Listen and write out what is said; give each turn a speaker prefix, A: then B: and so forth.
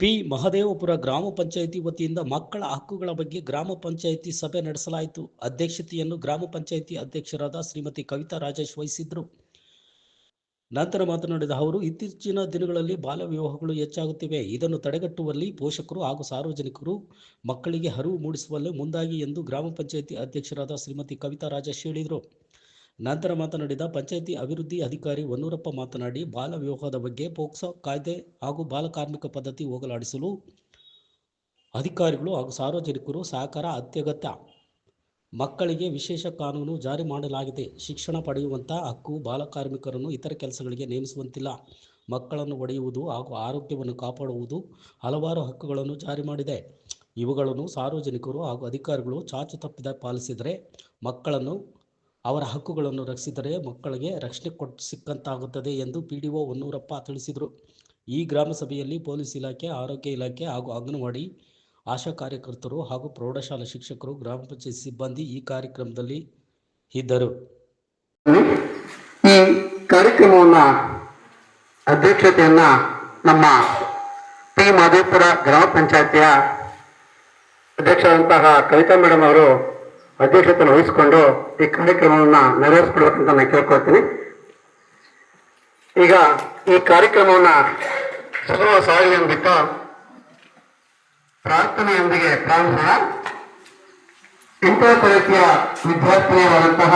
A: P. Mahadevapura ಗ್ರಾಮ ಪಂಚಾಯಿತಿ ವತಿಯಿಂದ ಮಕ್ಕಳ ಹಕ್ಕುಗಳ ಬಗ್ಗೆ ಗ್ರಾಮ ಪಂಚಾಯಿತಿ ಸಭೆ ನಡೆಸಲಾಯಿತು. ಅಧ್ಯಕ್ಷತೆಯನ್ನು ಗ್ರಾಮ ಪಂಚಾಯಿತಿ ಅಧ್ಯಕ್ಷರಾದ ಶ್ರೀಮತಿ ಕವಿತಾ ರಾಜೇಶ್ ವಹಿಸಿದ್ರು ನಂತರ ಮಾತನಾಡಿದ ಅವರು, ಇತ್ತೀಚಿನ ದಿನಗಳಲ್ಲಿ ಬಾಲ್ಯ ವಿವಾಹಗಳು ಹೆಚ್ಚಾಗುತ್ತಿವೆ. ಇದನ್ನು ತಡೆಗಟ್ಟುವಲ್ಲಿ ಪೋಷಕರು ಹಾಗೂ ಸಾರ್ವಜನಿಕರು ಮಕ್ಕಳಿಗೆ ಅರಿವು ಮೂಡಿಸುವಲ್ಲಿ ಮುಂದಾಗಿ ಎಂದು ಗ್ರಾಮ ಪಂಚಾಯಿತಿ ಅಧ್ಯಕ್ಷರಾದ ಶ್ರೀಮತಿ ಕವಿತಾ ರಾಜೇಶ್ ಹೇಳಿದರು. ನಂತರ ಮಾತನಾಡಿದ ಪಂಚಾಯಿತಿ ಅಭಿವೃದ್ಧಿ ಅಧಿಕಾರಿ ಹೊನ್ನೂರಪ್ಪ ಮಾತನಾಡಿ, ಬಾಲ ವಿವಾಹದ ಬಗ್ಗೆ ಪೋಕ್ಸೋ ಕಾಯ್ದೆ ಹಾಗೂ ಬಾಲಕಾರ್ಮಿಕ ಪದ್ಧತಿ ಹೋಗಲಾಡಿಸಲು ಅಧಿಕಾರಿಗಳು ಹಾಗೂ ಸಾರ್ವಜನಿಕರು ಸಹಕಾರ ಅತ್ಯಗತ್ಯ. ಮಕ್ಕಳಿಗೆ ವಿಶೇಷ ಕಾನೂನು ಜಾರಿ ಮಾಡಲಾಗಿದೆ. ಶಿಕ್ಷಣ ಪಡೆಯುವಂಥ ಹಕ್ಕು ಬಾಲ ಕಾರ್ಮಿಕರನ್ನು ಇತರ ಕೆಲಸಗಳಿಗೆ ನೇಮಿಸುವಂತಿಲ್ಲ. ಮಕ್ಕಳನ್ನು ಒಡೆಯುವುದು ಹಾಗೂ ಆರೋಗ್ಯವನ್ನು ಕಾಪಾಡುವುದು ಹಲವಾರು ಹಕ್ಕುಗಳನ್ನು ಜಾರಿ ಮಾಡಿದೆ. ಇವುಗಳನ್ನು ಸಾರ್ವಜನಿಕರು ಹಾಗೂ ಅಧಿಕಾರಿಗಳು ಚಾಚು ತಪ್ಪಿದ ಪಾಲಿಸಿದರೆ ಮಕ್ಕಳನ್ನು ಅವರ ಹಕ್ಕುಗಳನ್ನು ರಕ್ಷಿಸಿದರೆ ಮಕ್ಕಳಿಗೆ ರಕ್ಷಣೆ ಕೊಟ್ಟು ಸಿಕ್ಕಂತಾಗುತ್ತದೆ ಎಂದು ಪಿ ಡಿ ಒ ಹೊನ್ನೂರಪ್ಪ ತಿಳಿಸಿದರು. ಈ ಗ್ರಾಮ ಸಭೆಯಲ್ಲಿ ಪೊಲೀಸ್ ಇಲಾಖೆ, ಆರೋಗ್ಯ ಇಲಾಖೆ ಹಾಗೂ ಅಂಗನವಾಡಿ ಆಶಾ ಕಾರ್ಯಕರ್ತರು ಹಾಗೂ ಪ್ರೌಢಶಾಲಾ ಶಿಕ್ಷಕರು, ಗ್ರಾಮ ಪಂಚಾಯತ್ ಸಿಬ್ಬಂದಿ ಈ ಕಾರ್ಯಕ್ರಮದಲ್ಲಿ ಇದ್ದರು.
B: ಈ ಕಾರ್ಯಕ್ರಮವನ್ನ ಅಧ್ಯಕ್ಷತೆಯನ್ನ ನಮ್ಮ ಪಿ ಮಾದೇಪುರ ಗ್ರಾಮ ಪಂಚಾಯತಿಯ ಅಧ್ಯಕ್ಷರಂತಹ ಕವಿತಾ ಮೇಡಮ್ ಅವರು ಅಧ್ಯಕ್ಷತೆಯನ್ನು ವಹಿಸಿಕೊಂಡು ಈ ಕಾರ್ಯಕ್ರಮವನ್ನ ನೆರವೇರಿಸ್ಕೊಡ್ಬೇಕಂತ ನಾನು ಕೇಳ್ಕೊಳ್ತೀನಿ. ಈಗ ಈ ಕಾರ್ಯಕ್ರಮವನ್ನ ಸುಲಭ ಸಾಗಲಿ ಅಂದ್ಬಿಟ್ಟು ಪ್ರಾರ್ಥನೆಯೊಂದಿಗೆ ಪ್ರಾರಂಭ ಇಂಥ ತರಗತಿಯ ವಿದ್ಯಾರ್ಥಿನಿಯಾದಂತಹ